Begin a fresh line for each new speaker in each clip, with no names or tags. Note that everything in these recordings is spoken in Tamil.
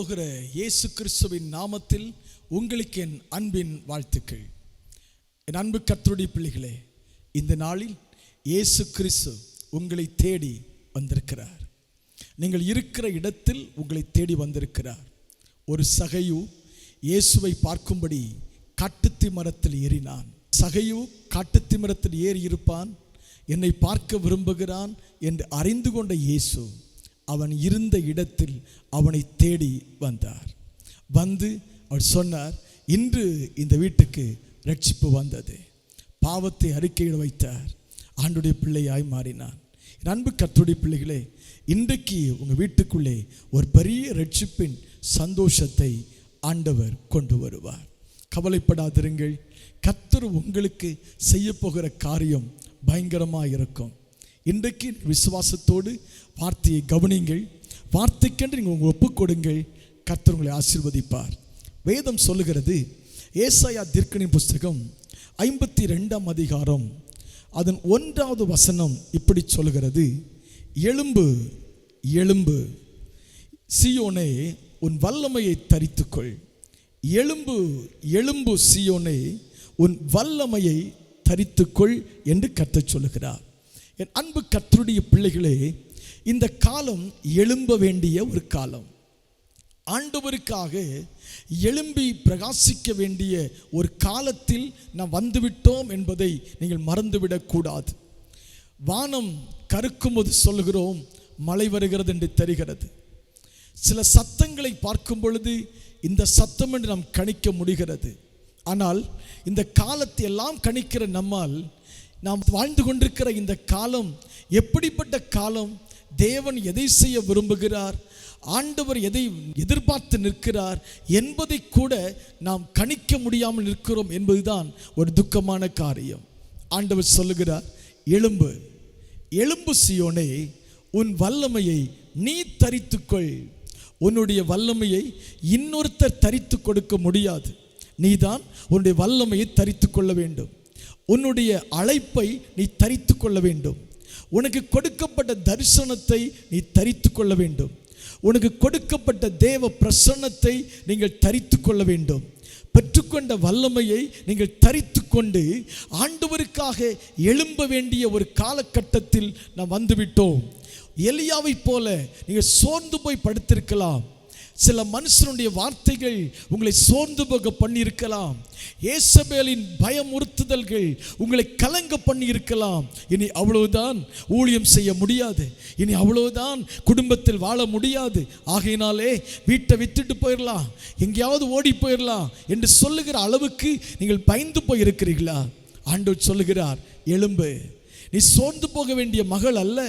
வரப்போகிற இயேசு கிறிஸ்துவின் நாமத்தில் உங்களுக்கு என் அன்பின் வாழ்த்துக்கள். என் அன்பு கத்தருடைய பிள்ளைகளே இந்த நாளில் இயேசு கிறிஸ்து உங்களை தேடி வந்திருக்கிறார். நீங்கள் இருக்கிற இடத்தில் உங்களை தேடி வந்திருக்கிறார். ஒரு சகையு இயேசுவை பார்க்கும்படி காட்டுத்தி மரத்தில் ஏறினான். சகையு காட்டுத்தி மரத்தில் ஏறி இருப்பான் என்னை பார்க்க விரும்புகிறான் என்று அறிந்து கொண்ட இயேசு அவன் இருந்த இடத்தில் அவனை தேடி வந்தார். வந்து அவர் சொன்னார் இன்று இந்த வீட்டுக்கு ரட்சிப்பு வந்தது. பாவத்தை அறிக்கையிட வைத்தார். ஆண்டுடைய பிள்ளையாய் மாறினான். அன்பு கத்துடைய பிள்ளைகளே இன்றைக்கு உங்கள் வீட்டுக்குள்ளே ஒரு பெரிய ரட்சிப்பின் சந்தோஷத்தை ஆண்டவர் கொண்டு வருவார். கவலைப்படாதிருங்கள். கத்தர் உங்களுக்கு செய்ய போகிற காரியம் பயங்கரமாக இருக்கும் இன்றைக்கு விசுவாசத்தோடு வார்த்தையை கவனிங்கள் வார்த்தைக்கென்று நீங்கள் உங்கள் ஒப்புக் கொடுங்கள் கர்த்தர் உங்களை ஆசீர்வதிப்பார். வேதம் சொல்லுகிறது ஏசாயா திருக்கணி புஸ்தகம் ஐம்பத்தி ரெண்டாம் அதிகாரம். அதன் ஒன்றாவது வசனம் இப்படி சொல்லுகிறது எலும்பு எலும்பு சியோனே உன் வல்லமையை தரித்துக்கொள். எலும்பு எலும்பு சியோனே உன் வல்லமையை தரித்துக்கொள் என்று கத்தச் சொல்லுகிறார். என் அன்பு கத்தருடைய பிள்ளைகளே இந்த காலம் எழும்ப வேண்டிய ஒரு காலம். ஆண்டவருக்காக எழும்பி பிரகாசிக்க வேண்டிய ஒரு காலத்தில் நாம் வந்துவிட்டோம் என்பதை நீங்கள் மறந்துவிடக்கூடாது வானம் கருக்கும்போது சொல்லுகிறோம் மழை வருகிறது என்று தெரிகிறது. சில சத்தங்களை பார்க்கும் பொழுது இந்த சத்தம் என்று நாம் கணிக்க முடிகிறது. ஆனால் இந்த காலத்தை எல்லாம் கணிக்கிற நம்மால் நாம் வாழ்ந்து கொண்டிருக்கிற இந்த காலம் எப்படிப்பட்ட காலம்? தேவன் எதை செய்ய விரும்புகிறார்? ஆண்டவர் எதை எதிர்பார்த்து நிற்கிறார்? என்பதை கூட நாம் கணிக்க முடியாமல் நிற்கிறோம் என்பதுதான் ஒரு துக்கமான காரியம். ஆண்டவர் சொல்லுகிறார் எலும்பு எலும்பு சியோனே உன் வல்லமையை நீ தரித்துக்கொள். உன்னுடைய வல்லமையை இன்னொருத்தர் தரித்து கொடுக்க முடியாது. நீதான் உன்னுடைய வல்லமையை தரித்து கொள்ள வேண்டும். உன்னுடைய அழைப்பை நீ தரித்து கொள்ள வேண்டும். உனக்கு கொடுக்கப்பட்ட தரிசனத்தை நீ தரித்து கொள்ள வேண்டும். உனக்கு கொடுக்கப்பட்ட தேவ பிரசன்னத்தை நீங்கள் தரித்து கொள்ள வேண்டும். பெற்றுக்கொண்ட வல்லமையை நீங்கள் தரித்து கொண்டு ஆண்டவருக்காக எழும்ப வேண்டிய ஒரு காலகட்டத்தில் நாம் வந்துவிட்டோம். எலியாவை போல நீங்கள் சோர்ந்து போய் படுத்திருக்கலாம். சில மனுஷனுடைய வார்த்தைகள் உங்களை சோர்ந்து போக பண்ணியிருக்கலாம். ஏசபேலின் பயமுறுத்துதல்கள் உங்களை கலங்க பண்ணியிருக்கலாம். இனி அவ்வளவுதான் ஊழியம் செய்ய முடியாது. இனி அவ்வளவுதான் குடும்பத்தில் வாழ முடியாது. ஆகையினாலே வீட்டை வித்துட்டு போயிடலாம் எங்கேயாவது ஓடி போயிடலாம் என்று சொல்லுகிற அளவுக்கு நீங்கள் பயந்து போயிருக்கிறீர்களா? ஆண்டவர் சொல்லுகிறார் எலும்பு நீ சோர்ந்து போக வேண்டிய மகள் அல்ல.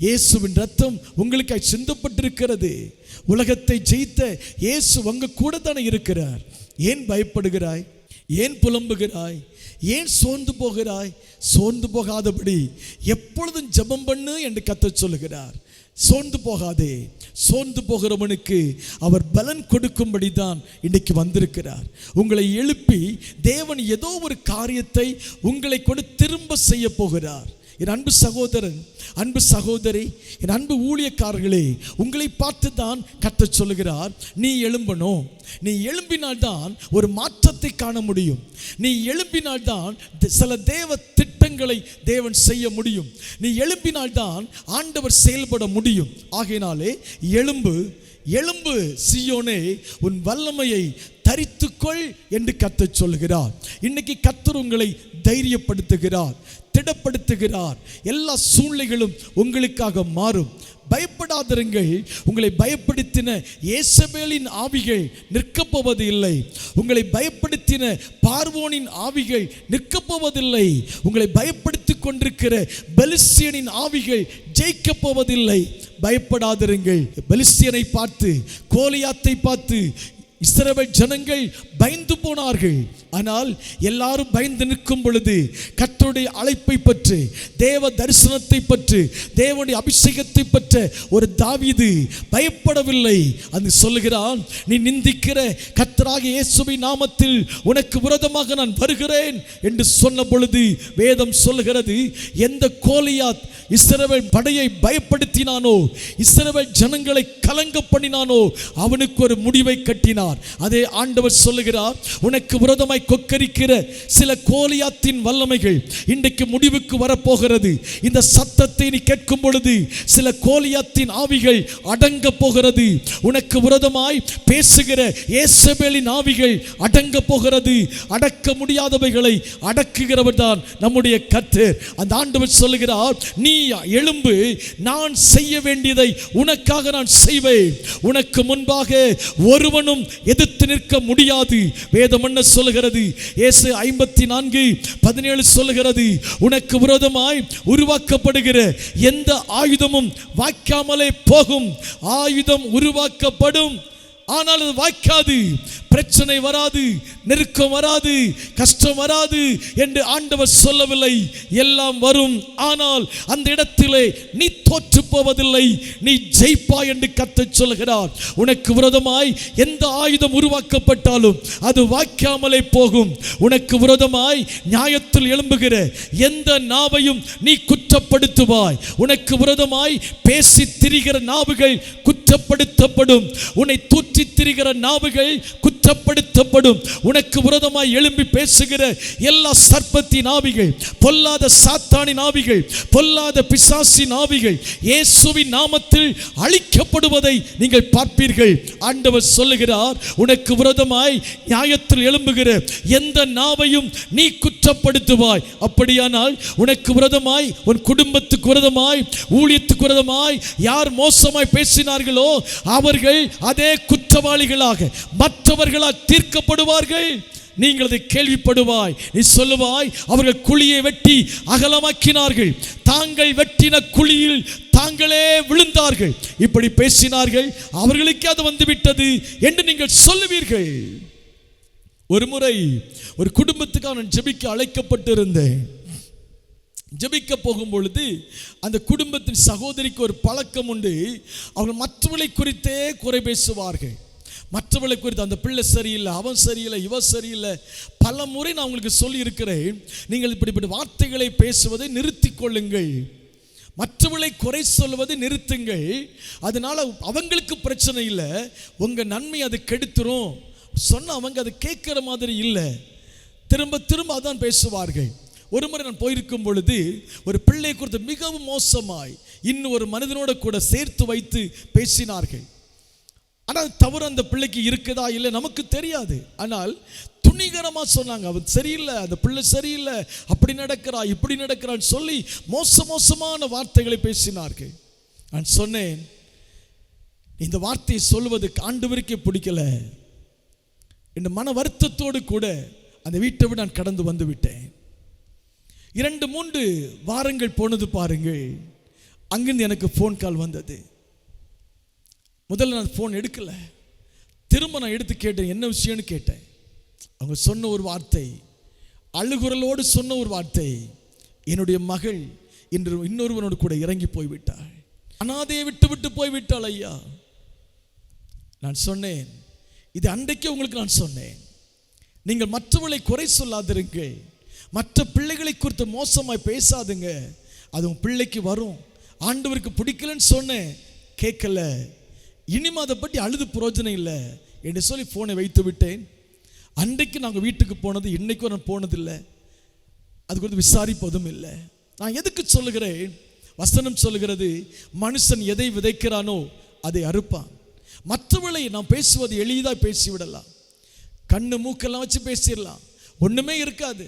இயேசுவின் ரத்தம் உங்களுக்காய் சிந்தப்பட்டிருக்கிறது உலகத்தை ஜெயித்த இயேசு உங்க கூட தானே இருக்கிறார். ஏன் பயப்படுகிறாய்? ஏன் புலம்புகிறாய்? ஏன் சோர்ந்து போகிறாய்? சோர்ந்து போகாதபடி எப்பொழுதும் ஜெபம் பண்ணு என்று கத்த சொல்லுகிறார். சோர்ந்து போகாதே. சோர்ந்து போகிறவனுக்கு அவர் பலன் கொடுக்கும்படி தான் இன்னைக்கு வந்திருக்கிறார். உங்களை எழுப்பி தேவன் ஏதோ ஒரு காரியத்தை உங்களை கொண்டு திரும்ப செய்ய போகிறார். என் அன்பு சகோதரன் அன்பு சகோதரி என் அன்பு ஊழியக்காரர்களே உங்களை பார்த்து தான் கத்த சொல்லுகிறார் நீ எழும்பணும் நீ எழும்பினால்தான் ஒரு மாற்றத்தை காண முடியும். நீ எழும்பினால்தான் சில தேவ திட்டங்களை தேவன் செய்ய முடியும். நீ எழும்பினால்தான் ஆண்டவர் செயல்பட முடியும். ஆகையினாலே எழும்பு எழும்பு சியோனே உன் வல்லமையை தரித்துக்கொள் என்று கத்தச் சொல்கிறார் இன்னைக்கு கத்தர் உங்களை தைரியப்படுத்துகிறார். திடப்படுத்துகிறார். எல்லா சூழ்நிலைகளும் உங்களுக்காக மாறும். பயப்படாதிருங்கள். உங்களை பயப்படுத்தின இயேசபேலின் ஆவிகள் நிற்கப் போவதில்லை உங்களை பயப்படுத்தின பார்வோனின் ஆவிகள் நிற்கப் போவதில்லை உங்களை பயப்படுத்தி கொண்டிருக்கிற பெலிஸ்தியனின் ஆவிகள் ஜெயிக்கப் போவதில்லை பயப்படாதிருங்கள். பெலிஸ்தியனை பார்த்து கோலியாத்தை பார்த்து இஸ்ரவேல் ஜனங்கள் பயந்து போனார்கள். ஆனால் எல்லாரும் பயந்து நிற்கும் பொழுது கத்தருடைய அழைப்பை பற்றி தேவ தரிசனத்தை பற்றி தேவனுடைய அபிஷேகத்தை பற்ற ஒரு தாவிது பயப்படவில்லை. அது சொல்லுகிறான் நீ நிந்திக்கிற கத்தராக இயேசுவை நாமத்தில் உனக்கு விரோதமாக நான் வருகிறேன் என்று சொன்ன பொழுது வேதம் சொல்லுகிறது எந்த கோலியாத் இஸ்ரவேல் படையை பயப்படுத்தினானோ இஸ்ரவேல் ஜனங்களை கலங்க பண்ணினானோ அவனுக்கு ஒரு முடிவை கட்டினார். அதே ஆண்டவர் சொல்லுகிறார் உனக்கு விரோதமாய் கொக்கரிக்கிற சில கோலியாத்தின் வல்லமைகள் இன்றைக்கு முடிவுக்கு வரப்போகிறது. இந்த சத்தத்தை நீ கேட்கும் பொழுது சில கோலியாத்தின் ஆவிகள் அடங்க போகிறது. உனக்கு விரதமாய் பேசுகிற ஏசபேலின் ஆவிகள் அடங்க போகிறது. அடக்க முடியாதவைகளை அடக்குகிறவர் தான் நம்முடைய கத்தர் அந்த ஆண்டவர் சொல்லுகிறார் நீ எழும்பு நான் செய்ய வேண்டியதை உனக்காக நான் செய்வேன். உனக்கு முன்பாக ஒருவனும் எதிர்த்து நிற்க முடியாது. வேதம் என்ன சொல்லுகிறது? இயேசு ஐம்பத்தி நான்கு பதினேழு சொல்லுகிறது உனக்கு விரோதமாய் உருவாக்கப்படுகிற எந்த ஆயுதமும் வாய்க்காமலே போகும். ஆயுதம் உருவாக்கப்படும். ஆனால் அது வாய்க்காது. பிரச்சனை வராது நெருக்கம் வராது கஷ்டம் வராது என்று ஆண்டவர் சொல்லவில்லை. எல்லாம் வரும். ஆனால் அந்த இடத்திலே நீ தோற்று போவதில்லை. நீ ஜெயிப்பா என்று கத்தச் சொல்கிறார் உனக்கு விரோதமாய் எந்த ஆயுதம் உருவாக்கப்பட்டாலும் அது வாய்க்காமலே போகும். உனக்கு விரோதமாய் நியாயத்தில் எழும்புகிற எந்த நாவையும் நீ குற்றப்படுத்துவாய். உனக்கு விரோதமாய் பேசி திரிகிற நாவுகள் குற்றப்படுத்தப்படும். உன்னை தூற்றி திரிகிற நாவுகள் குற்றப்படுத்தப்படும் உனக்கு விரோதமாய் எழும்பி பேசுகிற எல்லா சர்ப்பத்தின் ஆவிகள் பொல்லாத சாத்தானின் ஆவிகள் பொல்லாத பிசாசின் ஆவிகள் இயேசுவின் நாமத்தில் அழிக்கப்படுவதை நீங்கள் பார்ப்பீர்கள். ஆண்டவர் சொல்லுகிறார் உனக்கு விரோதமாய் நியாயத்தில் எழும்புகிற எந்த நாவையும் நீ குற்றப்படுத்துவாய். அப்படியானால் உனக்கு விரோதமாய் உன் குடும்பத்துக்கு விரோதமாய் ஊழியத்துக்கு விரோதமாய் யார் மோசமாய் பேசினார்களோ அவர்கள் அதே குற்றவாளிகளாக மற்றவர்கள் அவர்களால் தீர்க்கப்படுவார்கள். நீங்கள் அதை கேள்விப்படுவாய். நீ சொல்லுவாய் அவர்கள் குழியை வெட்டி அகலமாக்கினார்கள். தாங்கள் வெட்டின குழியில் தாங்களே விழுந்தார்கள். இப்படி பேசினார்கள் அவர்களுக்கே அது வந்துவிட்டது என்று நீங்கள் சொல்லுவீர்கள். ஒரு முறை ஒரு குடும்பத்துக்காக நான் ஜெபிக்க அழைக்கப்பட்டிருந்தேன். ஜெபிக்க போகும் பொழுது அந்த குடும்பத்தின் சகோதரிக்கு ஒரு பழக்கம் உண்டு. அவர்கள் மற்றவர்களை குறித்தே குறை பேசுவார்கள். மற்றவர்களை குறித்து அந்த பிள்ளை சரியில்லை அவன் சரியில்லை இவன் சரியில்லை. பல முறை நான் உங்களுக்கு சொல்லியிருக்கிறேன். நீங்கள் இப்படிப்பட்ட வார்த்தைகளை பேசுவதை நிறுத்தி கொள்ளுங்கள். மற்றவர்களை குறை சொல்வதை நிறுத்துங்கள். அதனால அவங்களுக்கு பிரச்சனை இல்லை. உங்கள் நன்மை அது கெடுத்துரும். சொன்ன அவங்க அதை கேட்குற மாதிரி இல்லை. திரும்ப திரும்ப அதான் பேசுவார்கள். ஒரு முறை நான் போயிருக்கும் பொழுது ஒரு பிள்ளை குறித்து மிகவும் மோசமாய் இன்னும் ஒரு மனிதனோட கூட சேர்த்து வைத்து பேசினார்கள். ஆனால் தவறு அந்த பிள்ளைக்கு இருக்குதா இல்லை நமக்கு தெரியாது. ஆனால் துணிகரமாக சொன்னாங்க அவன் சரியில்லை அந்த பிள்ளை சரியில்லை அப்படி நடக்கிறா இப்படி நடக்கிறான்னு சொல்லி மோச மோசமான வார்த்தைகளை பேசினார்கள். நான் சொன்னேன் இந்த வார்த்தையை சொல்வதுக்கு ஆண்டவருக்கே பிடிக்கல. இந்த மன வருத்தத்தோடு கூட அந்த வீட்டை விட நான் கடந்து வந்து விட்டேன். இரண்டு மூன்று வாரங்கள் போனது பாருங்கள் அங்கிருந்து எனக்கு ஃபோன் கால் வந்தது. முதல்ல நான் ஃபோன் எடுக்கலை. திரும்ப நான் எடுத்து கேட்டேன் என்ன விஷயம்னு கேட்டேன்? அவங்க சொன்ன ஒரு வார்த்தை அழுகுரலோடு சொன்ன ஒரு வார்த்தை என்னுடைய மகள் இன்று இன்னொருவனோடு கூட இறங்கி போய்விட்டாள். அனாதையை விட்டு விட்டு போய்விட்டாள் ஐயா. நான் சொன்னேன் இது அன்றைக்கே உங்களுக்கு நான் சொன்னேன். நீங்கள் மற்றவர்களை குறை சொல்லாதிருங்கள். மற்ற பிள்ளைகளை குறித்து மோசமாய் பேசாதுங்க. அது உன் பிள்ளைக்கு வரும். ஆண்டவருக்கு பிடிக்கலன்னு சொன்னேன் கேட்கல. இனிமே அதை பற்றி அழுது பிரயோஜனம் இல்லை. என்று சொல்லி ஃபோனை வைத்து விட்டேன். அன்றைக்கு நாங்கள் வீட்டுக்கு போனது இன்றைக்கும் நான் போனதில்லை. அது குறித்து விசாரிப்பதும் இல்லை. நான் எதுக்கு சொல்லுகிறேன்? வசனம் சொல்லுகிறது மனுஷன் எதை விதைக்கிறானோ அதை அறுப்பான். மற்றவர்களை நான் பேசுவது எளிதாக பேசிவிடலாம். கண்ணு மூக்கெல்லாம் வச்சு பேசிடலாம். ஒன்றுமே இருக்காது.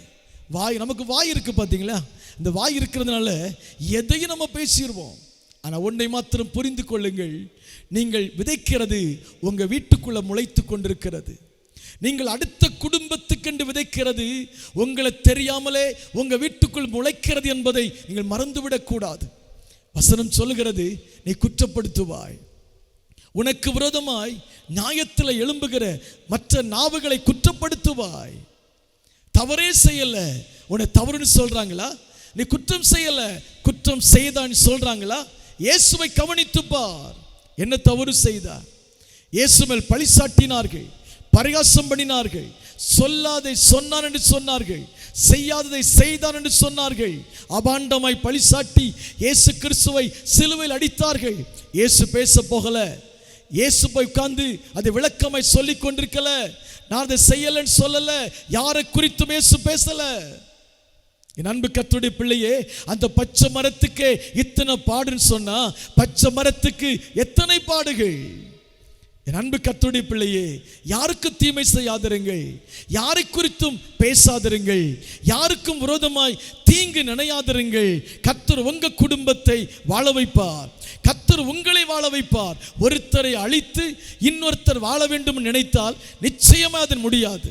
வாய் நமக்கு வாய் இருக்குது பார்த்தீங்களா இந்த வாய் இருக்கிறதுனால எதையும் நம்ம பேசிடுவோம் ஆனால் ஒன்றை மாத்திரம் புரிந்து கொள்ளுங்கள். நீங்கள் விதைக்கிறது உங்கள் வீட்டுக்குள்ளே முளைத்து கொண்டிருக்கிறது. நீங்கள் அடுத்த குடும்பத்துக்கென்று விதைக்கிறது உங்களை தெரியாமலே உங்கள் வீட்டுக்குள் முளைக்கிறது என்பதை நீங்கள் மறந்துவிடக்கூடாது வசனம் சொல்லுகிறது நீ குற்றப்படுத்துவாய். உனக்கு விரோதமாய் நியாயத்தில் எழும்புகிற மற்ற நாவுகளை குற்றப்படுத்துவாய். தவறே செய்யல. உன்னை தவறுன்னு சொல்றாங்களா? நீ குற்றம் செய்யல. குற்றம் செய்தான்னு சொல்றாங்களா? இயேசுவை கவனித்துப்பார் என்ன தவறு செய்தார்? இயேசு மேல் பழி சாட்டினார்கள் பரிகாசம் பண்ணினார்கள் சொல்லாதை சொன்னான் என்று சொன்னார்கள் செய்யாததை செய்தான் என்று சொன்னார்கள். அபாண்டமாய் பழி சாட்டி இயேசு கிறிஸ்துவை சிலுவையில் அடித்தார்கள். இயேசு பேச போகல. இயேசு போய் உட்கார்ந்து அதை விளக்கமாய் சொல்லி கொண்டிருக்கல. நான் அதை செய்யலைன்னு சொல்லல. யாரை குறித்தும் இயேசு பேசலை. என் அன்பு கத்துடைய பிள்ளையே அந்த பச்சை மரத்துக்கு இத்தனை பாடுன்னு சொன்னா பச்சை மரத்துக்கு எத்தனை பாடுகள்? என் அன்பு கத்துடைய பிள்ளையே யாருக்கு தீமை செய்யாதிருங்கள் யாரை குறித்தும் பேசாதிருங்கள் யாருக்கும் விரோதமாய் தீங்கு நினையாதிருங்கள். கத்தர் உங்க குடும்பத்தை வாழ வைப்பார். கத்தர் உங்களை வாழ வைப்பார். ஒருத்தரை அழித்து இன்னொருத்தர் வாழ வேண்டும் நினைத்தால் நிச்சயமா அது முடியாது.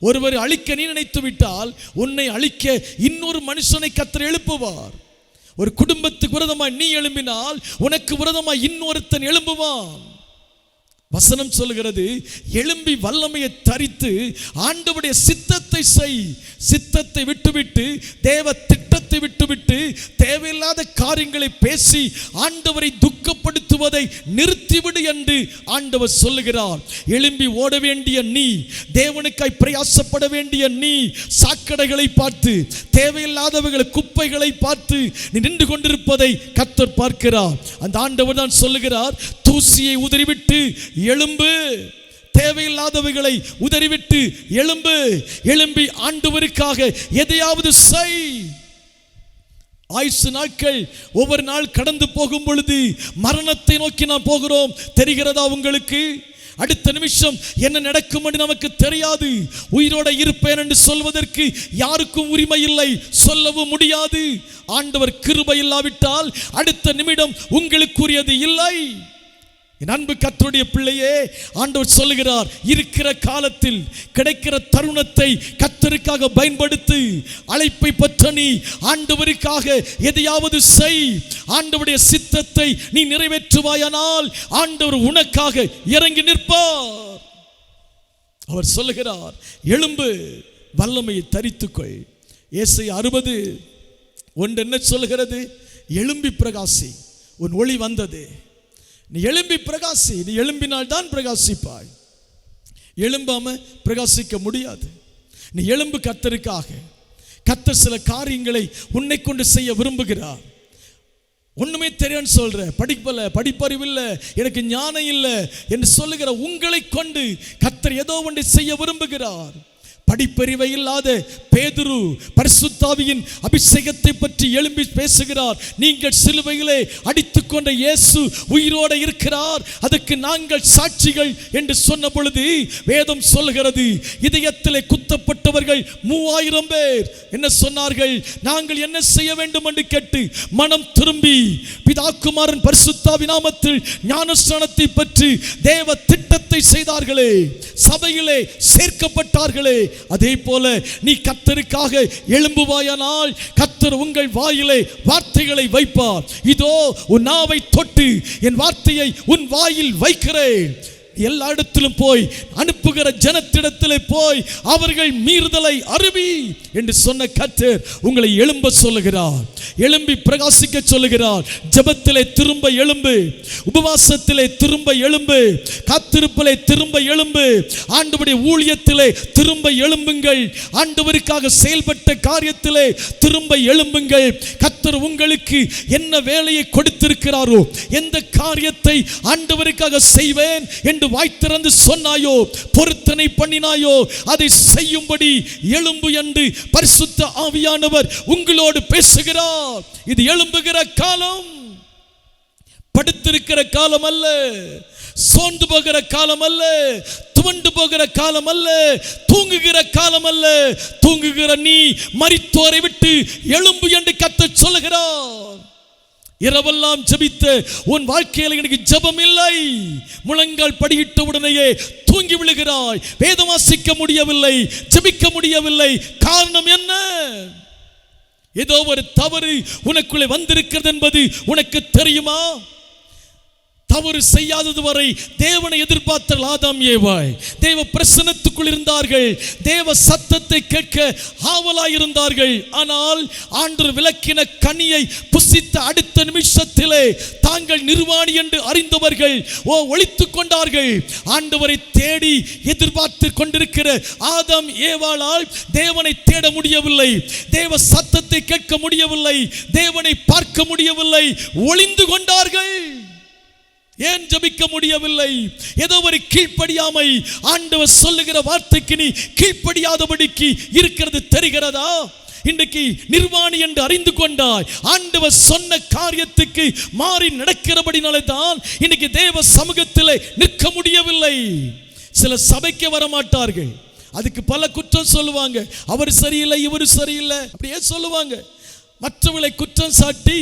ஒருவரை அழிக்க நீ நினைத்து விட்டால் உன்னை அழிக்க இன்னொரு மனுஷனை கத்தர் எழுப்புவார். ஒரு குடும்பத்துக்கு விரதமாய் நீ எழும்பினால் உனக்கு விரதமாய் இன்னொருத்தன் எழும்புவான். வசனம் சொல்லுகிறது எழும்பி வல்லமையை தரித்து ஆண்டவுடைய சித்தத்தை செய். சித்தத்தை விட்டுவிட்டு தேவ திட்டத்தை விட்டுவிட்டு தேவையில்லாத காரியங்களை பேசி ஆண்டவரை துக்கப்படுத்துவதை நிறுத்திவிடு என்று ஆண்டவர் சொல்லுகிறார். எழும்பி ஓட வேண்டிய நீ தேவனுக்காய் பிரயாசப்பட வேண்டிய நீ சாக்கடைகளை பார்த்து தேவையில்லாதவர்களை குப்பைகளை பார்த்து நீ நின்று கொண்டிருப்பதை கத்தர் பார்க்கிறார். அந்த ஆண்டவர் தான் சொல்லுகிறார் தூசியை உதறிவிட்டு எழும்பு. தேவையில்லாதவைகளை உதறிவிட்டு எழும்பு. எழும்பி ஆண்டவருக்காக எதையாவது செய். ஆயுசு நாட்கள் ஒவ்வொரு நாள் கடந்து போகும் பொழுது மரணத்தை நோக்கி நாம் போகிறோம். தெரிகிறதா உங்களுக்கு? அடுத்த நிமிஷம் என்ன நடக்கும் என்று நமக்கு தெரியாது. உயிரோட இருப்பேன் என்று சொல்வதற்கு யாருக்கும் உரிமை இல்லை. சொல்லவும் முடியாது. ஆண்டவர் கிருபை இல்லாவிட்டால் அடுத்த நிமிடம் உங்களுக்குரியது இல்லை. என் அன்பு கத்தருடைய பிள்ளையே ஆண்டவர் சொல்லுகிறார் இருக்கிற காலத்தில் கிடைக்கிற தருணத்தை கத்தருக்காக பயன்படுத்து அழைப்பை பற்ற நீ ஆண்டவருக்காக எதையாவது செய். ஆண்டவருடைய சித்தத்தை நீ நிறைவேற்றுவாயானால் ஆண்டவர் உனக்காக இறங்கி நிற்பார். அவர் சொல்லுகிறார் எலும்பு வல்லமையை தரித்துக்கொள். ஏசை அறுபது ஒன்று என்ன சொல்லுகிறது? எலும்பி பிரகாசி உன் ஒளி வந்தது. நீ எழும்பி பிரகாசி நீ எழும்பினால் தான் பிரகாசிப்பாய். எழும்பாம பிரகாசிக்க முடியாது. நீ எழும்பு கத்தருக்காக கத்தர் சில காரியங்களை உன்னை கொண்டு செய்ய விரும்புகிறார். ஒண்ணுமே தெரியும்னு சொல்ற படிப்பல படிப்பறிவு இல்லை எனக்கு ஞானம் இல்லை என்று சொல்லுகிற உங்களை கொண்டு கத்தர் ஏதோ ஒன்றை செய்ய விரும்புகிறார். படிப்பறிவை இல்லாத பேதுரு பரிசுத்தாவியின் அபிஷேகத்தை பற்றி எழும்பி பேசுகிறார். நீங்கள் சிலுவையிலே அடித்துக் கொண்ட இயேசு உயிரோடு இருக்கிறார். அதற்கு நாங்கள் சாட்சிகள் என்று சொன்ன பொழுது வேதம் சொல்கிறது இதயத்திலே குத்தப்பட்டவர்கள் மூவாயிரம் பேர். என்ன சொன்னார்கள்? நாங்கள் என்ன செய்ய வேண்டும் என்று கேட்டு மனம் திரும்பி பிதாக்குமாரன் பரிசுத்தாவி நாமத்தில் ஞானஸ்தானத்தை பற்றி தேவ திட்டத்தை செய்தார்களே. சபையிலே சேர்க்கப்பட்டார்களே. அதே போல நீ கத்தருக்காக எழும்புவாயானால் கத்தர் உங்கள் வாயிலே வார்த்தைகளை வைப்பார். இதோ உன் நாவை தொட்டு என் வார்த்தையை உன் வாயில் வைக்கிறேன். எல்லா இடத்திலும் போய் அனுப்புகிற ஜனத்திடத்தில் போய் அவர்கள் மீறுதலை அருவி என்று சொன்ன கத்தர் உங்களை எழும்ப சொல்லுகிறார். எழும்பி பிரகாசிக்க சொல்லுகிறார். ஜபத்திலே திரும்ப எழும்பு உபவாசத்திலே திரும்ப எழும்பு காத்திருப்பிலே திரும்ப எழும்பு ஆண்டவருடைய ஊழியத்திலே திரும்ப எழும்புங்கள். ஆண்டவருக்காக செயல்பட்ட காரியத்திலே திரும்ப எழும்புங்கள். கத்தர் உங்களுக்கு என்ன வேலையை கொடுத்திருக்கிறாரோ எந்த காரியத்தை ஆண்டவருக்காக செய்வேன் என்று வாய் திறந்து சொன்னாயோ? பொருத்தனை பண்ணினாயோ? அதை செய்யும்படி எலும்பு என்று பரிசுத்த ஆவியானவர் உங்களோடு பேசுகிறார். இது எழும்புகிற காலம். படுத்திருக்கிற காலம் அல்ல. சோர்ந்து போகிற காலம் அல்ல. துவண்டு போகிற காலம் அல்ல. தூங்குகிற காலம் அல்ல. தூங்குகிற நீ மறித்தோரை விட்டு எழும்பு என்று கத்த சொல்லுகிறார். இரவெல்லாம் ஜபித்து உன் வாழ்க்கையில் எனக்கு ஜபம் இல்லை முழங்கால் படியிட்ட உடனேயே தூங்கி விழுகிறாய். வேதம் வாசிக்க முடியவில்லை ஜெபிக்க முடியவில்லை. காரணம் என்ன? ஏதோ ஒரு தவறு உனக்குள்ளே வந்திருக்கிறது என்பது உனக்கு தெரியுமா? தவறு செய்யாதது வரை தேவனை எதிர்பார்த்த ஆதாம் ஏவாய். தேவ பிரசனத்துக்குள் இருந்தார்கள். தேவ சத்தத்தை கேட்க ஆவலாய் இருந்தார்கள் ஆனால் ஆண்டு விளக்கின கனியை புசித்த அடுத்த நிமிஷத்திலே தாங்கள் நிர்வாணி என்று அறிந்தவர்கள் ஓ ஒழித்து கொண்டார்கள். ஆண்டவரை தேடி எதிர்பார்த்து கொண்டிருக்கிற ஆதாம் ஏவாளால் தேவனை தேட முடியவில்லை. தேவ சத்தத்தை கேட்க முடியவில்லை. தேவனை பார்க்க முடியவில்லை. ஒளிந்து கொண்டார்கள். ஏன் ஜபிக்க முடியவில்லை? ஏதோ ஒரு கீழ்ப்படியாமை ஆண்டவர் சொல்லுகிற வார்த்தைக்கு நீ கீழ்ப்படியாதபடிக்கு இருக்கிறது தெரிகிறதா? இன்றைக்கு நிர்வாணி என்று அறிந்து கொண்டாய். ஆண்டவர் சொன்ன காரியத்துக்கு மாறி நடக்கிறபடினாலே தான் இன்னைக்கு தேவ சமூகத்தில் நிற்க முடியவில்லை. சில சபைக்கு வர மாட்டார்கள் அதுக்கு பல குற்றம் சொல்லுவாங்க. அவர் சரியில்லை இவர் சரியில்லை. அப்படியே சொல்லுவாங்க. மற்றவர்களை குற்றம் சாட்டி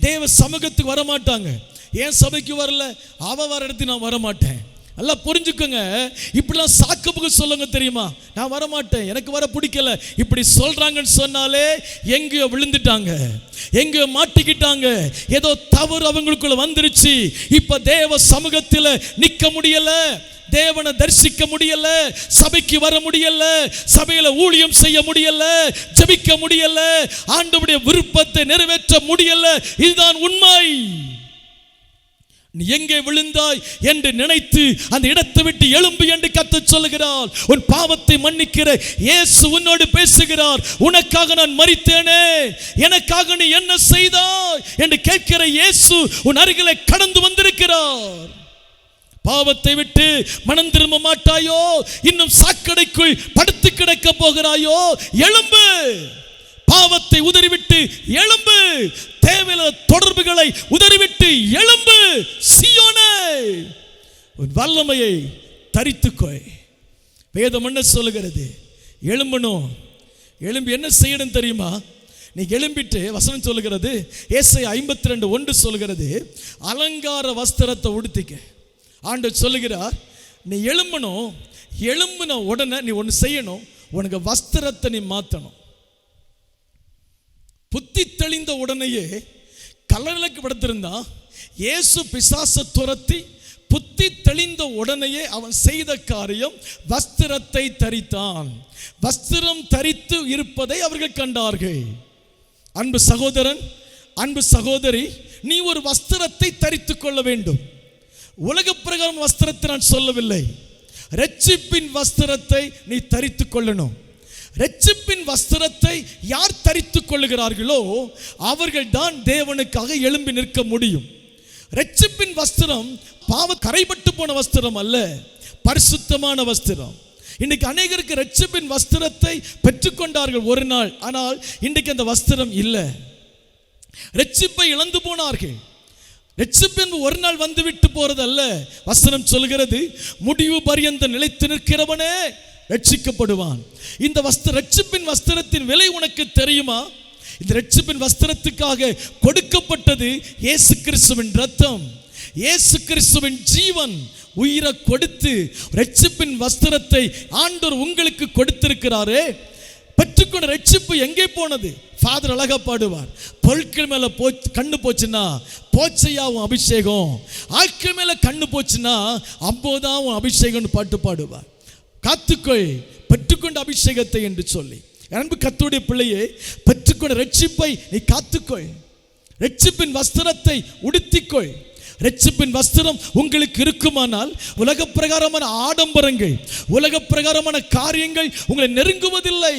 தேவ சமூகத்துக்கு வர மாட்டாங்க ஏன் சபைக்கு வரல. அவ வர இடத்துக்கு நான் வர மாட்டேன் நல்லா புரிஞ்சுக்கோங்க. இப்படிலாம் சாக்கு புக்கு சொல்லுங்க தெரியுமா? நான் வர மாட்டேன் எனக்கு வர பிடிக்கல. இப்படி சொல்றாங்கன்னு சொன்னாலே எங்கேயோ விழுந்துட்டாங்க. எங்கேயோ மாட்டிக்கிட்டாங்க. ஏதோ தவறு அவங்களுக்குள்ள வந்துருச்சு. இப்ப தேவ சமூகத்தில் நிக்க முடியல. தேவனை தரிசிக்க முடியல. சபைக்கு வர முடியல. சபையில ஊழியம் செய்ய முடியல. ஜபிக்க முடியல. ஆண்டவுடைய விருப்பத்தை நிறைவேற்ற முடியல. இதுதான் உண்மை. நீ எங்கே விழுந்தாய் என்று நினைத்து அந்த இடத்தை விட்டு எழும்பு என்று கத்து சொல்லுகிறார். உன் பாவத்தை மன்னிக்கிற இயேசு உன்னோடு பேசுகிறார். உனக்காக நான் மறித்தேனே எனக்காக நீ என்ன செய்தாய் என்று கேட்கிற இயேசு உன் அருகிலே கடந்து வந்திருக்கிறார். பாவத்தை விட்டு மனம் திரும்ப மாட்டாயோ? இன்னும் சாக்கடைக்குள் படுத்து கிடக்க போகிறாயோ? எழும்பு. பாவத்தை உதறிவிட்டு எழும்பு. தேவையில்லாத தொடர்புகளை உதறிவிட்டு எழும்பு. சியோனே உன் வல்லமையை தரித்துக்கோய் வேதம் என்ன சொல்லுகிறது? எழும்பணும். எழும்பி என்ன செய்யணும் தெரியுமா? நீ எழும்பிட்டு வசனம் சொல்லுகிறது ஏசை ஐம்பத்தி ரெண்டு ஒன்று சொல்லுகிறது அலங்கார வஸ்திரத்தை உடுத்திக்க. ஆண்டு சொல்லுகிறார் நீ எழும்பணும். எழும்பின உடனே நீ ஒன்று செய்யணும். உனக்கு வஸ்திரத்தை நீ மாற்றணும் புத்தி தெளிந்த உடனேயே கல்லறைக்கு படுத்திருந்தா இயேசு பிசாச துரத்தி புத்தி தெளிந்த உடனேயே அவன் செய்த காரியம் வஸ்திரத்தை தரித்தான். வஸ்திரம் தரித்து இருப்பதை அவர்கள் கண்டார்கள். அன்பு சகோதரன் அன்பு சகோதரி நீ ஒரு வஸ்திரத்தை தரித்துக் கொள்ள வேண்டும். உலக பிரகாரம் வஸ்திரத்தை நான் சொல்லவில்லை. ரட்சிப்பின் வஸ்திரத்தை நீ தரித்துக் கொள்ளணும். ரட்சிப்பின் வஸ்திரத்தை யார் தரித்து கொள்ளுகிறார்களோ அவர்கள் தான் தேவனுக்காக எழும்பி நிற்க முடியும். ரட்சிப்பின் வஸ்திரம் பாவ கரைபட்டு போன வஸ்திரம் அல்ல பரிசுத்தமான வஸ்திரம். இன்றைக்கு அநேகருக்கு ரட்சிப்பின் வஸ்திரத்தை பெற்றுக்கொண்டார்கள் ஒரு நாள் ஆனால் இன்றைக்கு அந்த வஸ்திரம் இல்லை. ரட்சிப்பை இழந்து போனார்கள். ரட்சிப்பு ஒரு நாள் வந்து விட்டு போறது அல்ல வசனம் சொல்கிறது முடிவு பரியந்த நிலைத்து நிற்கிறவனே ரட்சிக்கப்படுவான். இந்த வஸ்திர ரட்சிப்பின் வஸ்திரத்தின் விலை உனக்கு தெரியுமா? இந்த ரட்சிப்பின் வஸ்திரத்துக்காக கொடுக்கப்பட்டது இயேசு கிறிஸ்துவின் ரத்தம். இயேசு கிறிஸ்துவின் ஜீவன் உயிரை கொடுத்து ரட்சிப்பின் வஸ்திரத்தை ஆண்டோர் உங்களுக்கு கொடுத்திருக்கிறாரே. பெற்றுக்கொண்ட ரட்சிப்பு எங்கே போனது? ஃபாதர் அழகா பாடுவார் பொருட்கள் மேலே போ கண்ணு போச்சுன்னா போச்சையாவும் அபிஷேகம்? ஆட்கள் மேலே கண்ணு போச்சுன்னா அம்போதாவும் அபிஷேகம்னு பாட்டு பாடுவார். காத்துக்கொள் பெற்றுக்கொண்ட அபிஷேகத்தை என்று சொல்லி. அன்பு கத்துடைய பிள்ளையை பெற்றுக்கொண்ட ரட்சிப்பை நீ காத்துக்கொள். ரட்சிப்பின் வஸ்திரத்தை உடுத்திக்கொள். ரட்சிப்பின் வஸ்திரம் உங்களுக்கு இருக்குமானால் உலக பிரகாரமான ஆடம்பரங்கள் உலக பிரகாரமான காரியங்கள் உங்களை நெருங்குவதில்லை.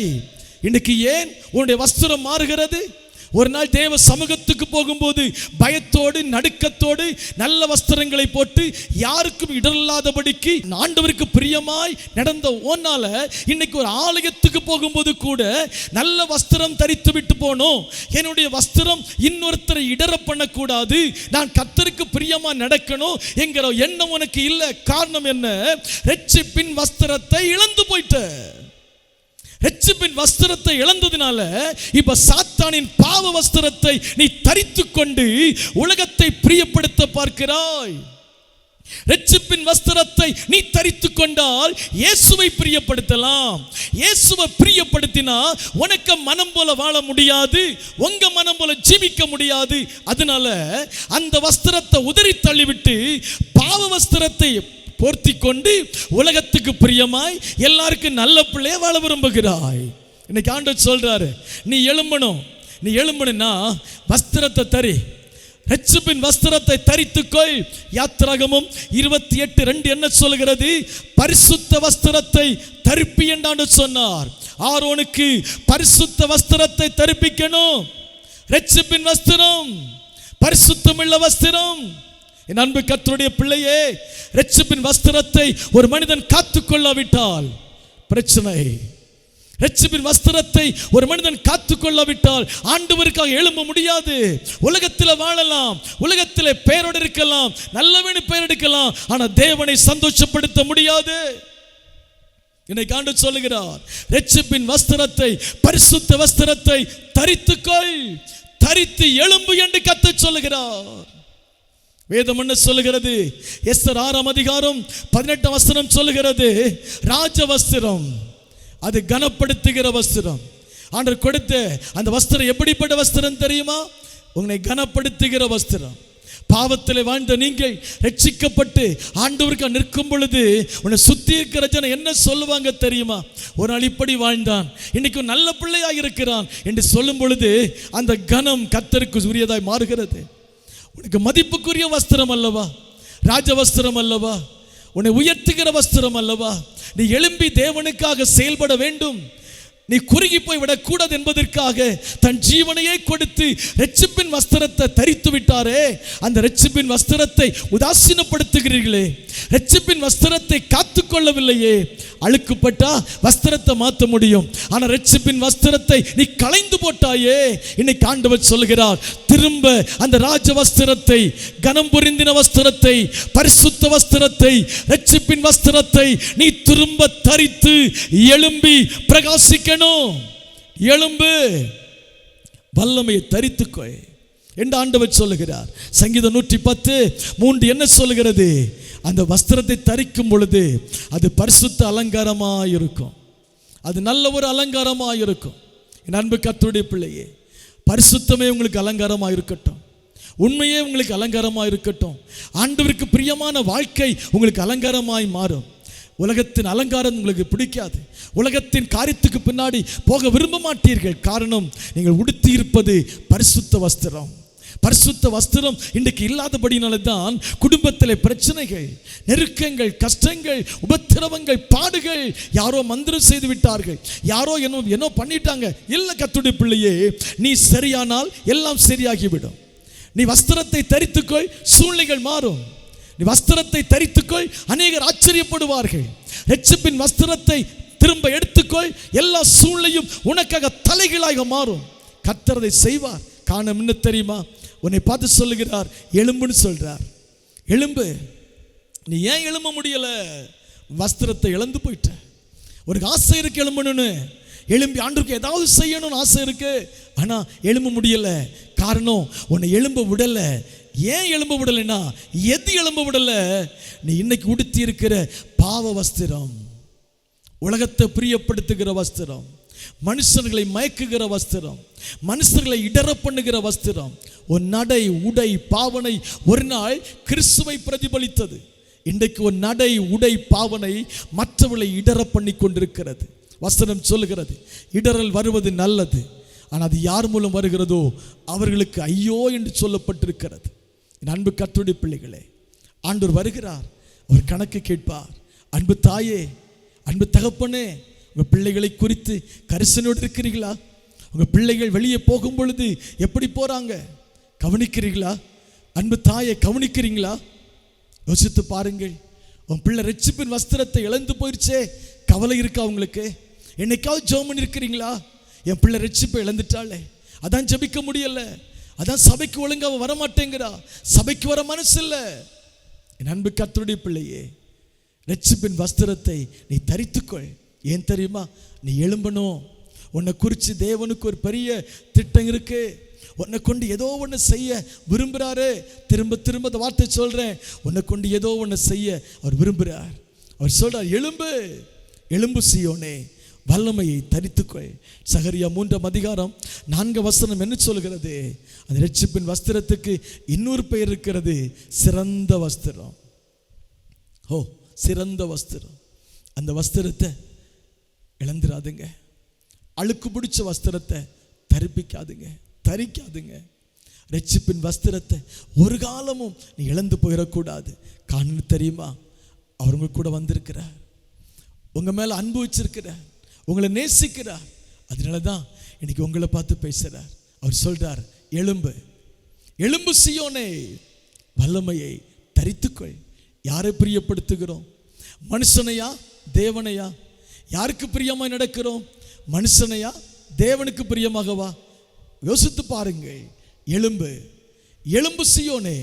இன்னைக்கு ஏன் உன்னுடைய வஸ்திரம் மாறுகிறது? ஒரு நாள் தேவ சமூகத்துக்கு போகும்போது பயத்தோடு நடுக்கத்தோடு நல்ல வஸ்திரங்களை போட்டு யாருக்கும் இடரில்லாதபடிக்கு ஆண்டவருக்கு பிரியமாய் நடந்த ஓனால இன்னைக்கு ஒரு ஆலயத்துக்கு போகும்போது கூட நல்ல வஸ்திரம் தரித்து விட்டு போனோம். என்னுடைய வஸ்திரம் இன்னொருத்தரை இடர பண்ணக்கூடாது. நான் கத்தருக்கு பிரியமா நடக்கணும் என்கிற எண்ணம் உனக்கு இல்லை. காரணம் என்ன? ரெச்சிப்பின் வஸ்திரத்தை இழந்து போயிட்ட. ரட்சிப்பின் வஸ்திரத்தை இழந்ததினால இப்ப சாத்தானின் பாவ வஸ்திரத்தை நீ தரித்து கொண்டு உலகத்தை பிரியப்படுத்த பார்க்கிறாய். ரட்சிப்பின் வஸ்திரத்தை நீ தரித்து கொண்டால் இயேசுவை பிரியப்படுத்தலாம். இயேசுவை பிரியப்படுத்தினா உனக்கு மனம் போல வாழ முடியாது உங்க மனம் போல ஜீவிக்க முடியாது. அதனால அந்த வஸ்திரத்தை உதறி தள்ளிவிட்டு பாவ வஸ்திரத்தை போர்த்தி கொண்டு உலகத்துக்கு பிரியமாய் எல்லாருக்கும் நல்ல பிள்ளைய வாழ விரும்புகிறாய். இன்னைக்கு ஆண்டவர் சொல்றாரு நீ எழும்பணும் நீ எழும்பணும்னா வஸ்திரத்தை தரி. ரட்சிப்பின் வஸ்திரத்தை தரித்துக்கொள் யாத்திராகமும் இருபத்தி எட்டு ரெண்டு என்ன சொல்கிறது பரிசுத்த வஸ்திரத்தை தரிப்பி என்றாண்டு சொன்னார். ஆரோனுக்கு பரிசுத்த வஸ்திரத்தை தரிப்பிக்கணும். ரட்சிப்பின் வஸ்திரம் பரிசுத்தமுள்ள வஸ்திரம். என் அன்பு கத்தருடைய பிள்ளையே ரட்சிப்பின் வஸ்திரத்தை ஒரு மனிதன் காத்துக்கொள்ளாவிட்டால் பிரச்சனை. ரட்சிப்பின் வஸ்திரத்தை ஒரு மனிதன் காத்துக்கொள்ளாவிட்டால் ஆண்டவருக்காக எழும்ப முடியாது. உலகத்தில் வாழலாம் உலகத்தில் பெயரோடு இருக்கலாம் நல்லவனு பெயர் எடுக்கலாம் ஆனால் தேவனை சந்தோஷப்படுத்த முடியாது. இன்னைக்கு ஆண்டு சொல்லுகிறார் ரட்சிப்பின் வஸ்திரத்தை பரிசுத்த வஸ்திரத்தை தரித்துக்கொள் தரித்து எழும்பு என்று கத்து சொல்லுகிறார். வேதம் என்ன சொல்லுகிறது? எஸ்தர் ஆறாம் அதிகாரம் பதினெட்டாம் வஸ்திரம் சொல்லுகிறது. ராஜ வஸ்திரம் அது கனப்படுத்துகிற வஸ்திரம். ஆண்டர் கொடுத்த அந்த வஸ்திரம் எப்படிப்பட்ட வஸ்திரம் தெரியுமா? உன்னை கனப்படுத்துகிற வஸ்திரம். பாவத்தில் வாழ்ந்த நீங்கள் ரட்சிக்கப்பட்டு ஆண்டவருக்கு நிற்கும் பொழுது உன்னை சுத்தி இருக்கிற ஜனம் என்ன சொல்லுவாங்க தெரியுமா? ஒரு நாள் இப்படி வாழ்ந்தான். இன்னைக்கு நல்ல பிள்ளையாக இருக்கிறான் என்று சொல்லும் பொழுது அந்த கனம் கத்தருக்கு உரியதாய் மாறுகிறது. உனக்கு மதிப்புக்குரிய வஸ்திரம் அல்லவா? ராஜ வஸ்திரம் அல்லவா? உன்னை உயர்த்துகிற வஸ்திரம் அல்லவா? நீ எழும்பி தேவனுக்காக செயல்பட வேண்டும். நீ குறுகி போய் விடக்கூடாது என்பதற்காக தன் ஜீவனையே கொடுத்து ரட்சிப்பின் வஸ்திரத்தை தரித்து விட்டாரே. அந்த ரட்சிப்பின் வஸ்திரத்தை உதாசீனப்படுத்துகிறீர்களே. ரட்சிப்பின் வஸ்திரத்தை காத்துக்கொள்ளவில்லையே. அழுக்குப்பட்டா வஸ்திரத்தை மாற்ற முடியும். ஆனால் ரட்சிப்பின் வஸ்திரத்தை நீ களைந்து போட்டாயே. இன்னைக்கு ஆண்டவர் சொல்கிறார் திரும்ப அந்த ராஜ வஸ்திரத்தை கனம் புரிந்தின வஸ்திரத்தை பரிசுத்த வஸ்திரத்தை ரட்சிப்பின் வஸ்திரத்தை நீ திரும்ப தரித்து எழும்பி பிரகாசிக்க பிரகாசிக்கணும் எழும்பு. வல்லமையை தரித்துக்கொள் என்று ஆண்டவர் சொல்லுகிறார். சங்கீதம் நூற்றி பத்து மூன்று என்ன சொல்லுகிறது? அந்த வஸ்திரத்தை தரிக்கும் பொழுது அது பரிசுத்த அலங்காரமாக இருக்கும். அது நல்ல ஒரு அலங்காரமாக இருக்கும். என் அன்பு கத்துடைய பிள்ளையே பரிசுத்தமே உங்களுக்கு அலங்காரமாக இருக்கட்டும். உண்மையே உங்களுக்கு அலங்காரமாக இருக்கட்டும். ஆண்டவருக்கு பிரியமான வாழ்க்கை உங்களுக்கு அலங்காரமாய் மாறும். உலகத்தின் அலங்காரம் உங்களுக்கு பிடிக்காது. உலகத்தின் காரியத்துக்கு பின்னாடி போக விரும்ப மாட்டீர்கள் காரணம் நீங்கள் உடுத்தி இருப்பது பரிசுத்த வஸ்திரம். பரிசுத்த வஸ்திரம் இன்றைக்கு இல்லாதபடினால தான் குடும்பத்தில் பிரச்சனைகள் நெருக்கங்கள் கஷ்டங்கள் உபத்திரவங்கள் பாடுகள் யாரோ மந்திரம் செய்து விட்டார்கள். யாரோ என்ன என்ன பண்ணிட்டாங்க. இல்லை கத்துடி பிள்ளையே நீ சரியானால் எல்லாம் சரியாகிவிடும். நீ வஸ்திரத்தை தரித்துக்கொள் சூழ்நிலைகள் மாறும். நீ வஸ்திரத்தை தரித்துக்கொள். அநேகர் ஆச்சரியப்படுவார்கள். ரட்சிப்பின் வஸ்திரத்தை திரும்ப எடுத்துக்கொள். எல்லா சூழ்நிலையும் உனக்காக தலைகளாக மாறும். கத்தரதை செய்வார். காண என்ன தெரியுமா? உன்னை பார்த்து சொல்லுகிறார். எலும்புன்னு சொல்றார். எலும்பு நீ ஏன் எழும்ப முடியல? வஸ்திரத்தை இழந்து போயிட்ட. உனக்கு ஆசை இருக்கு எழும்பணும்னு எலும்பி ஆண்டுக்கு ஏதாவது செய்யணும்னு ஆசை இருக்கு. ஆனால் எழும்ப முடியல. காரணம் உன்னை எலும்ப விடலை. ஏன் எழும்ப விடலைன்னா எது எழும்ப விடல? நீ இன்னைக்கு உடுத்தி இருக்கிற பாவ வஸ்திரம் உலகத்தை பிரியப்படுத்துகிற வஸ்திரம் மனுஷர்களை மயக்குகிற வஸ்திரம் மனுஷர்களை இடற பண்ணுகிற வஸ்திரம் ஒரு நடை உடை பாவனை ஒரு நாள் கிறிஸ்துவை பிரதிபலித்தது. இன்றைக்கு ஒரு நடை உடை பாவனை மற்றவர்களை இடற பண்ணி கொண்டிருக்கிறது. வஸ்திரம் சொல்லுகிறது இடரல் வருவது நல்லது. ஆனால் அது யார் மூலம் வருகிறதோ அவர்களுக்கு ஐயோ என்று சொல்லப்பட்டிருக்கிறது. அன்பு கத்துடைய பிள்ளைகளே ஆண்டவர் வருகிறார். அவர் கணக்கு கேட்பார். அன்பு தாயே அன்பு தகப்பனே உங்கள் பிள்ளைகளை குறித்து கரிசனோடு இருக்கிறீர்களா? உங்கள் பிள்ளைகள் வெளியே போகும் பொழுது எப்படி போகிறாங்க கவனிக்கிறீங்களா அன்பு தாயை கவனிக்கிறீங்களா? யோசித்து பாருங்கள். உன் பிள்ளை ரட்சிப்பின் வஸ்திரத்தை இழந்து போயிடுச்சே கவலை இருக்கா உங்களுக்கு? என்னைக்காவது ஜோமன் இருக்கிறீங்களா என் பிள்ளை ரட்சிப்பை இழந்துட்டாளே. அதான் ஜபிக்க முடியல. அதான் சபைக்கு ஒழுங்கா அவ வரமாட்டேங்கிறா. சபைக்கு வர மனசு இல்லை என் அன்பு கத்தருடைய பிள்ளையே ரட்சிப்பின் வஸ்திரத்தை நீ தரித்துக்கொள். ஏன் தெரியுமா? நீ எழும்பணும். உன்னை குறித்து தேவனுக்கு ஒரு பெரிய திட்டம் இருக்கு. உன்னை கொண்டு ஏதோ ஒன்று செய்ய விரும்புகிறாரு திரும்ப திரும்ப அந்த வார்த்தை சொல்கிறேன் உன்னை கொண்டு ஏதோ ஒன்று செய்ய அவர் விரும்புகிறார் அவர் சொல்கிறார் எலும்பு எலும்பு சியோனே. வல்லமையை தரித்துக்கொள். சகரியா மூன்றாம் அதிகாரம் நான்கு வசனம் என்ன சொல்கிறது? அந்த ரட்சிப்பின் வஸ்திரத்துக்கு இன்னொரு பெயர் இருக்கிறது சிறந்த வஸ்திரம். ஓ சிறந்த வஸ்திரம். அந்த வஸ்திரத்தை இழந்துடாதுங்க அழுக்கு பிடிச்ச வஸ்திரத்தை தரிப்பிக்காதுங்க தரிக்காதுங்க. ரட்சிப்பின் வஸ்திரத்தை ஒரு காலமும் நீ இழந்து போயிடக்கூடாது. காணு தெரியுமா? அவர் கூட வந்திருக்கிறார். உங்கள் மேலே அன்பு வச்சிருக்கிறார். உங்களை நேசிக்கிறார். அதனால தான் இன்னைக்கு உங்களை பார்த்து பேசுகிறார் அவர் சொல்கிறார் எலும்பு எலும்பு சியோனே வல்லமையை தரித்துக்கொள். யாரை பிரியப்படுத்துகிறோம்? மனுஷனையா தேவனையா? யாருக்கு பிரியமாக நடக்கிறோம்? மனுஷனையா தேவனுக்கு பிரியமாகவா? யோசித்து பாருங்கள். எலும்பு எலும்பு சியோனே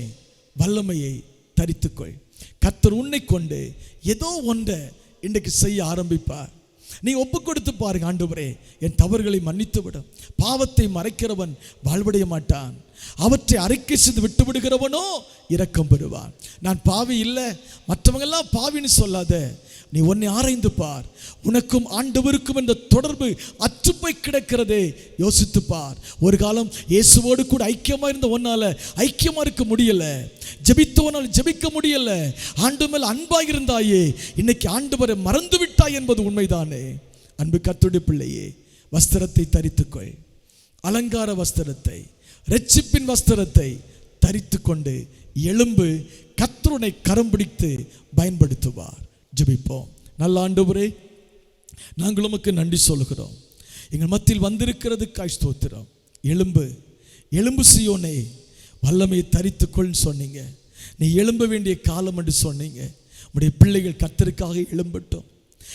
வல்லமையை தரித்துக்கொள். கத்தர் உன்னை கொண்டு ஏதோ ஒன்றை இன்றைக்கு செய்ய ஆரம்பிப்பார். நீ ஒப்பு கொடுத்து பாருங்க ஆண்டவரே. என் தவறுகளை மன்னித்து விடும் பாவத்தை மறைக்கிறவன் வாழ்வடைய மாட்டான். அவற்றை அறிக்கை செய்து விட்டு விடுகிறவனோ இரக்கம் பெறுவான். நான் பாவி இல்லை. மற்றவங்கெல்லாம் பாவின்னு சொல்லாத. நீ உன்னை ஆராய்ந்து பார். உனக்கும் ஆண்டவருக்கும் இந்த தொடர்பு அற்றுப்போய் கிடக்கிறதே. யோசித்து பார். ஒரு காலம் இயேசுவோடு கூட ஐக்கியமா இருந்த உன்னால ஐக்கியமா இருக்க முடியல. ஜபித்தவனால் ஜெபிக்க முடியல. ஆண்டு மேல் அன்பாக இருந்தாயே இன்னைக்கு ஆண்டவரை மறந்து விட்டாய் என்பது உண்மைதானே. அன்பு கத்துடைய பிள்ளையே வஸ்திரத்தை தரித்துக்கொள். அலங்கார வஸ்திரத்தை ரட்சிப்பின் வஸ்திரத்தை தரித்து கொண்டு எலும்பு கத்தருனை கரம் பிடித்து பயன்படுத்துவார். ஜபிப்போம். நல்ல ஆண்டவரே நாங்கள் உமக்கு நன்றி சொல்கிறோம் எங்கள் மத்தியில் வந்திருக்கிறதுக்காய் ஸ்தோத்திரம். எலும்பு எலும்பு சியோனே வல்லமையை தரித்துக்கொள்னு சொன்னீங்க. நீ எழும்ப வேண்டிய காலம் என்று சொன்னீங்க. உடைய பிள்ளைகள் கத்தருக்காக எழும்பட்டும்.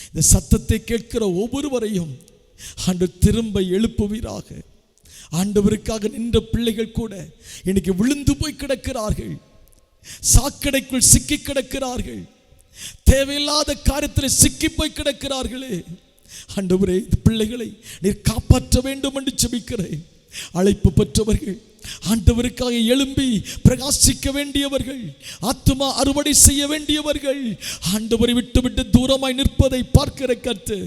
இந்த சத்தத்தை கேட்கிற ஒவ்வொருவரையும் ஆண்டு திரும்ப எழுப்புவீராக. ஆண்டவருக்காக நின்ற பிள்ளைகள் கூட இன்னைக்கு விழுந்து போய் கிடக்கிறார்கள். சாக்கடைக்குள் சிக்கி கிடக்கிறார்கள். தேவையில்லாத காரியத்தில் சிக்கி போய் கிடக்கிறார்களே. ஆண்டவரே பிள்ளைகளை நீர் காப்பாற்ற வேண்டும் என்று ஜெபிக்கிறேன். அழைப்பு பெற்றவர்கள் ஆண்டவருக்காக எழும்பி பிரகாசிக்க வேண்டியவர்கள் ஆத்துமா அறுவடை செய்ய வேண்டியவர்கள் ஆண்டவரை விட்டு விட்டு தூரமாய் நிற்பதை பார்க்கிற கற்று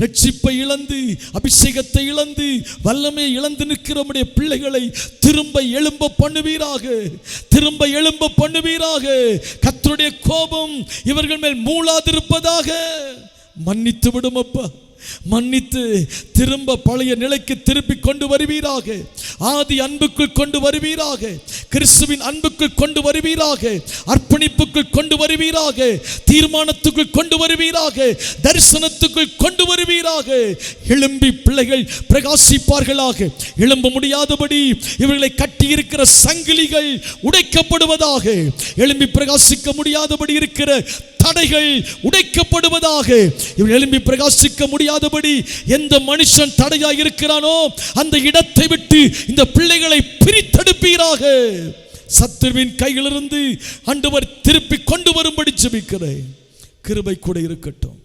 ரட்சிப்பை இழந்து அபிஷேகத்தை இழந்து வல்லமை இழந்து நிற்கிறவனுடைய பிள்ளைகளை திரும்ப எழும்ப பண்ணுவீராக திரும்ப எழும்ப பண்ணுவீராக. கத்தருடைய கோபம் இவர்கள் மேல் மூளாதிருப்பதாக மன்னித்து விடும் அப்பா. மன்னித்து திரும்ப பழைய நிலைக்கு திருப்பி கொண்டு வருவீராக. ஆதி அன்புக்குள் கொண்டு வருவீராக. கிறிஸ்துவின் அன்புக்குள் கொண்டு வருவீராக. அர்ப்பணிப்புக்குள் கொண்டு வருவீராக. தீர்மானத்துக்குள் கொண்டு வருவீராக. தரிசனத்துக்குள் கொண்டு வருவீராக. எழும்பி பிள்ளைகள் பிரகாசிப்பார்களாக. எழும்ப முடியாதபடி இவர்களை கட்டியிருக்கிற சங்கிலிகள் உடைக்கப்படுவதாக. எழும்பி பிரகாசிக்க முடியாதபடி இருக்கிற தடைகள் உடைக்கப்படுவதாக. இவன் எழும்பி பிரகாசிக்க முடியாதபடி எந்த மனுஷன் தடையாக இருக்கிறானோ அந்த இடத்தை விட்டு இந்த பிள்ளைகளை பிரித்தெடுப்பீராக. சத்துருவின் கையிலிருந்து ஆண்டவர் திருப்பி கொண்டு வரும்படி ஜெபிக்கிறேன். கிருபை கூட இருக்கட்டும்.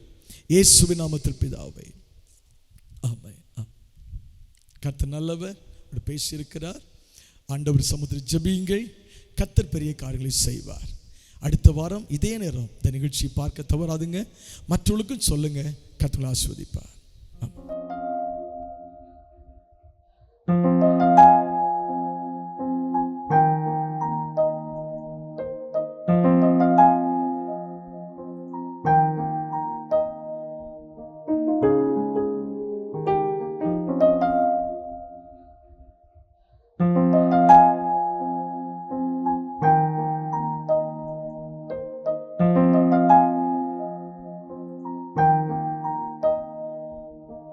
இயேசுவின் நாமத்தில் பிதாவை. ஆமென். கர்த்தர் நல்லவர் அவர் பேசியிருக்கிறார். ஆண்டவர் சமுத்திர ஜபியுங்கள். கத்தர் பெரிய காரியங்களை செய்வார். அடுத்த வாரம் இதே நேரம் இந்த நிகழ்ச்சியை பார்க்க தவறாதுங்க. மற்றவர்களுக்கும் சொல்லுங்கள் கத்தலாஸ்வதிப்பார் ஆமாம்